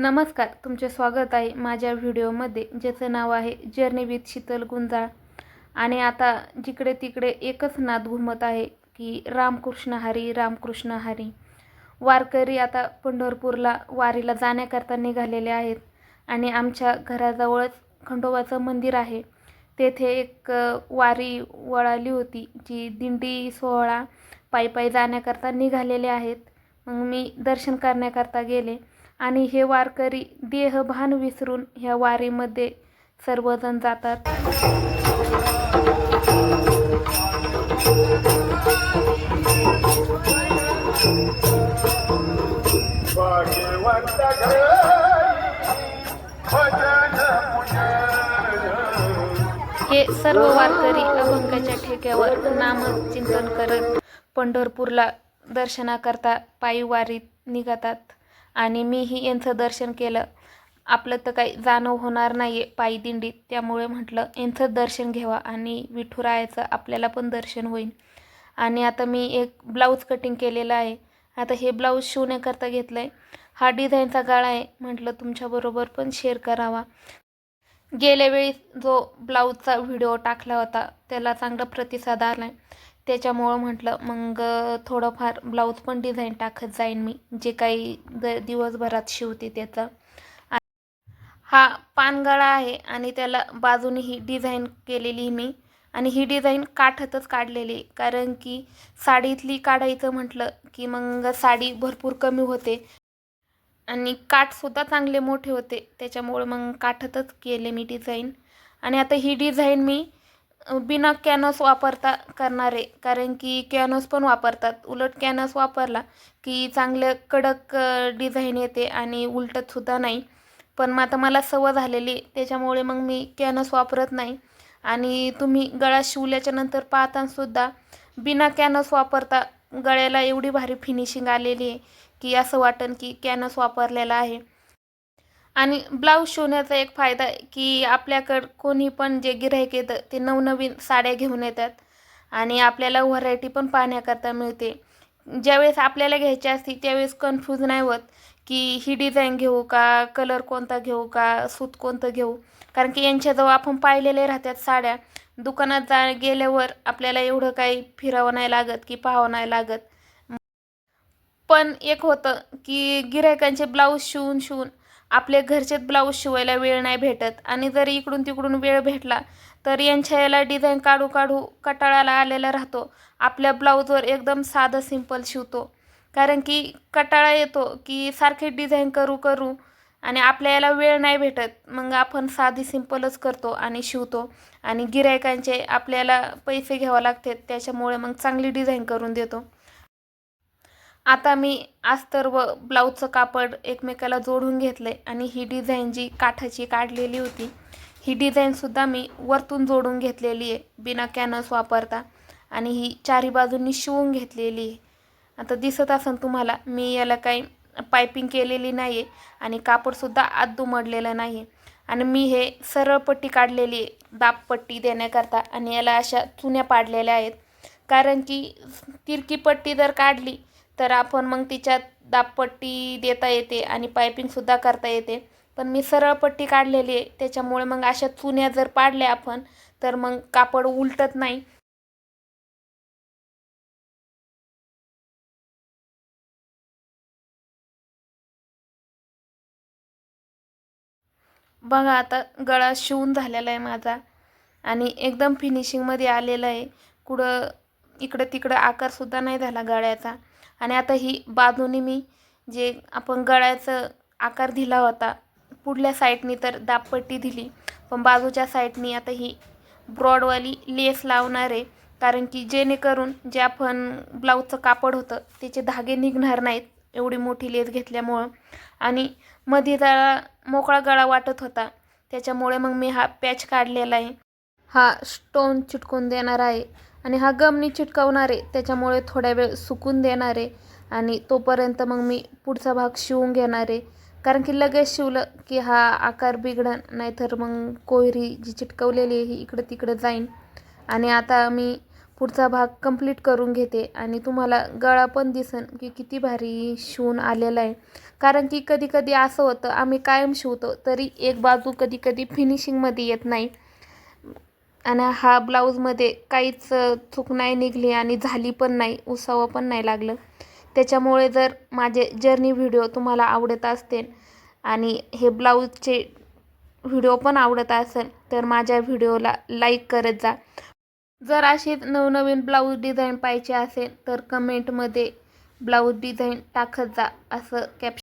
नमस्कार तुमचे स्वागत आहे माझ्या व्हिडिओमध्ये ज्याचं नाव आहे जर्नी विथ शीतल गुंजाळ. आणि आता जिकडे तिकडे एकच नाद घुमत आहे की रामकृष्ण हरी रामकृष्ण हरी. वारकरी आता पंढरपूरला वारीला जाण्याकरता निघालेले आहेत. आणि आमच्या घराजवळच खंडोबाचं मंदिर आहे. तेथे एक वारी वळाली होती जी दिंडी सोहळा पायी पायी जाण्याकरता निघालेले आहेत. मग मी दर्शन करण्याकरता गेले. आणि हे वारकरी देहभान विसरून ह्या वारीमध्ये सर्वजण जातात. हे सर्व वारकरी अभंगाच्या ठेक्यावर नामचिंतन करत पंढरपूरला दर्शनाकरता पायी वारीत निघतात. आणि मीही यांचं दर्शन केलं. आपलं तर काही जाणव होणार नाही आहे पायी दिंडीत त्यामुळे म्हटलं यांचं दर्शन घ्यावा आणि विठुरायाचं आपल्याला पण दर्शन होईल. आणि आता मी एक ब्लाऊज कटिंग केलेलं आहे. आता हे ब्लाऊज शिवण्याकरता घेतलं आहे हा डिझाईनचा गाळा आहे. म्हटलं तुमच्याबरोबर पण शेअर करावा. गेल्या वेळी जो ब्लाऊजचा व्हिडिओ टाकला होता त्याला चांगला प्रतिसाद आला आहे त्याच्यामुळं म्हटलं मग थोडंफार ब्लाऊज पण डिझाईन टाकत जाईन मी. जे काही द दिवसभरात शिवते त्याचं. हा पानगळा आहे आणि त्याला बाजूने ही डिझाईन केलेली मी. आणि ही डिझाईन काठातच काढलेली आहे. कारण की साडीतली काढायचं म्हटलं की मग साडी भरपूर कमी होते. आणि काठसुद्धा चांगले मोठे होते. त्याच्यामुळे मग काठातच केले मी डिझाईन. आणि आता ही डिझाईन मी बिना कॅनस वापरता करणारे कारण की कॅनस पण वापरतात. उलट कॅनस वापरला की चांगलं कडक डिझाईन येते आणि उलटतसुद्धा नाही. पण मग आता मला सवय झालेली आहे, त्याच्यामुळे मग मी कॅनस वापरत नाही. आणि तुम्ही गळा शिवल्याच्या नंतर पाहतानासुद्धा बिना कॅनस वापरता गळ्याला एवढी भारी फिनिशिंग आलेली आहे की असं वाटन की कॅनस वापरलेला आहे. आणि ब्लाऊज शिवण्याचा एक फायदा आहे की आपल्याकडं कोणी पण जे गिऱ्हाईक येतं ते नवनवीन साड्या घेऊन येतात. आणि आपल्याला व्हरायटी पण पाहण्याकरता मिळते. ज्यावेळेस आपल्याला घ्यायची असते त्यावेळेस कन्फ्यूज नाही होत की ही डिझाईन घेऊ का कलर कोणता घेऊ का सूत कोणतं घेऊ. कारण की यांच्याजवळ आपण पाहिलेले राहतात साड्या. दुकानात जा गेल्यावर आपल्याला एवढं काही फिरावं नाही लागत की पाहावं नाही लागत. पण एक होतं की गिरायकांचे ब्लाऊज शिवून शिवून आपले घरचेच ब्लाऊज शिवायला वेळ नाही भेटत. आणि जर इकडून तिकडून वेळ भेटला तर यांच्या याला डिझाईन काढू काढू कटाळाला आलेला राहतो. आपल्या ब्लाऊजवर एकदम साधं सिंपल शिवतो. कारण की कटाळा येतो की सारखे डिझाईन करू करू आणि आपल्या याला वेळ नाही भेटत. मग आपण साधी सिंपलच करतो आणि शिवतो. आणि गिरायकांचे आपल्याला पैसे घ्यावं लागतात त्याच्यामुळे मग चांगली डिझाईन करून देतो. आता मी अस्तर व ब्लाऊजचं कापड एकमेकाला जोडून घेतलं आहे आणि ही डिझाईन जी काठाची काढलेली होती ही डिझाईनसुद्धा मी वरतून जोडून घेतलेली आहे बिना कॅनस वापरता. आणि ही चारी बाजूंनी शिवून घेतलेली आहे. आता दिसत असेल तुम्हाला मी याला काही पायपिंग केलेली नाही आहे आणि कापडसुद्धा आत दुमडलेलं नाही आहे आणि मी हे सरळ पट्टी काढलेली आहे दाबपट्टी देण्याकरता आणि याला अशा चुन्या पाडलेल्या आहेत. कारण की तिरकी पट्टी जर काढली तर आपण मग तिच्यात दाबपट्टी देता येते आणि पायपिंगसुद्धा करता येते. पण मी सरळ पट्टी काढलेली आहे. त्याच्यामुळे मग अशा चुन्या जर पाडल्या आपण तर मग कापड उलटत नाही. बघा आता गळा शिवून झालेला आहे माझा. आणि एकदम फिनिशिंगमध्ये आलेला आहे. कुठं इकडं तिकडं आकारसुद्धा नाही झाला गळ्याचा. आणि आता ही बाजूने मी जे आपण गळ्याचं आकार दिला होता पुढल्या साईडनी तर दाबपट्टी दिली पण बाजूच्या साईडनी आता ही ब्रॉडवाली लेस लावणार आहे. कारण की जेणेकरून जे आपण ब्लाऊजचं कापड होतं त्याचे धागे निघणार नाहीत एवढी मोठी लेस घेतल्यामुळं. आणि मध्ये जरा मोकळा गळा वाटत होता त्याच्यामुळे मग मी हा पॅच काढलेला आहे. हा स्टोन चिटकून देणार आहे. आणि हा गमनी चिटकवणार आहे त्याच्यामुळे थोड्या वेळ सुकून देणार आहे आणि तोपर्यंत मग मी पुढचा भाग शिवून घेणार. आहे कारण की लगेच शिवलं की हा आकार बिघडन नाहीतर मग कोयरी जी चिटकवलेली आहे ही इकडं तिकडं जाईन. आणि आता मी पुढचा भाग कंप्लीट करून घेते आणि तुम्हाला गळा पण दिसन की किती भारी शिवून आलेला आहे. कारण की कधी कधी असं होतं आम्ही कायम शिवतो तरी एक बाजू कधी कधी फिनिशिंगमध्ये येत नाही. आणि हा ब्लाऊजमध्ये काहीच चूक नाही निघली आणि झाली पण नाही उसावं पण नाही लागलं. त्याच्यामुळे जर माझे जर्नी व्हिडिओ तुम्हाला आवडत असतील आणि हे ब्लाऊजचे व्हिडिओ पण आवडत असेल तर माझ्या व्हिडिओला लाईक करत जा. जर असेच नवनवीन ब्लाऊज डिझाईन पाहिजे असेल तर कमेंटमध्ये ब्लाऊज डिझाईन टाकत जा असं कॅप्शन